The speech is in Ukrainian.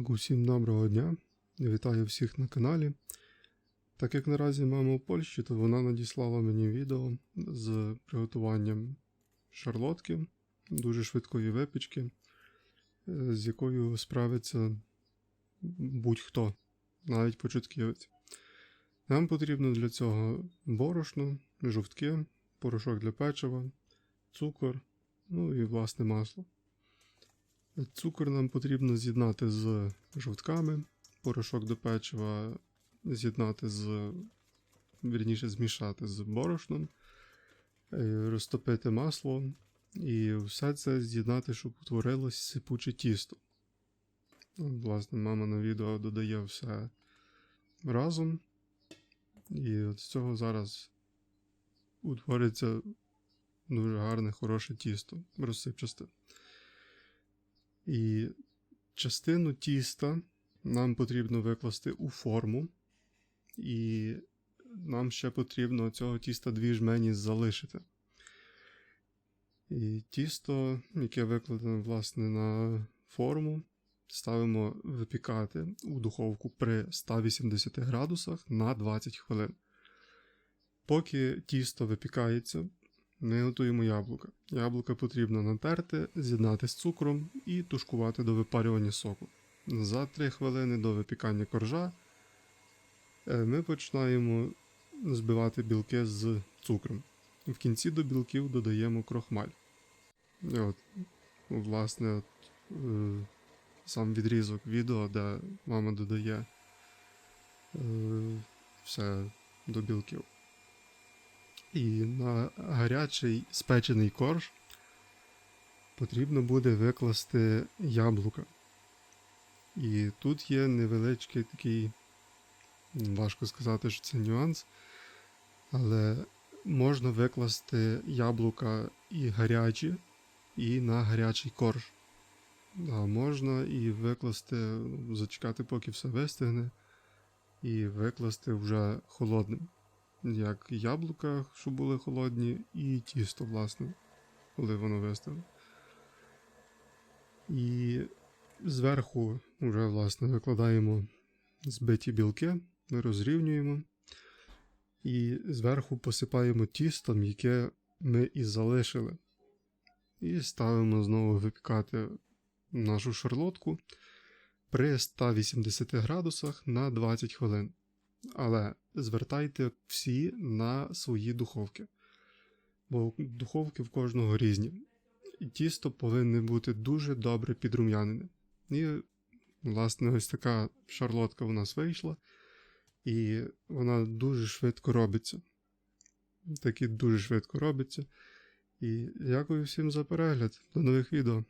Так, усім доброго дня. Вітаю всіх на каналі. Так як наразі мама у Польщі, то вона надіслала мені відео з приготуванням шарлотки, дуже швидкої випічки, е, з якою справиться будь-хто, навіть початківець. Нам потрібно для цього борошно, жовтки, порошок для печива, цукор, ну і власне масло. Цукор нам потрібно з'єднати з жовтками, порошок до печива з'єднати з, вірніше, змішати з борошном, е, розтопити масло і все це з'єднати, щоб утворилось сипуче тісто. Власне, мама на відео додає все разом. І от з цього зараз утвориться дуже гарне, хороше тісто, розсипчасте. І частину тіста нам потрібно викласти у форму, і нам ще потрібно цього тіста дві жмені залишити. І тісто, яке викладено власне на форму, ставимо випікати у духовку при 180 градусах на 20 хвилин. Поки тісто випікається, ми готуємо яблука. Яблука потрібно натерти, з'єднати з цукром і тушкувати до випарювання соку. За 3 хвилини до випікання коржа е, ми починаємо збивати білки з цукром. В кінці до білків додаємо крохмаль. І от, власне, е, сам відрізок відео, де мама додає е, все до білків. І на гарячий спечений корж потрібно буде викласти яблука. І тут є невеличкий такий, важко сказати, що це нюанс, але можна викласти яблука і гарячі, і на гарячий корж. А можна і викласти, зачекати, поки все вистигне, і викласти вже холодним як яблука, що були холодні, і тісто, власне, коли воно вистане. І зверху вже, власне, викладаємо збиті білки, розрівнюємо. І зверху посипаємо тістом, яке ми і залишили. І ставимо знову випікати нашу шарлотку при 180 градусах на 20 хвилин. Але звертайте всі на свої духовки, бо духовки в кожного різні. Тісто повинне бути дуже добре підрум'янене. І, власне, ось така шарлотка у нас вийшла, і вона дуже швидко робиться. Такі дуже швидко робиться. І дякую всім за перегляд. До нових відео.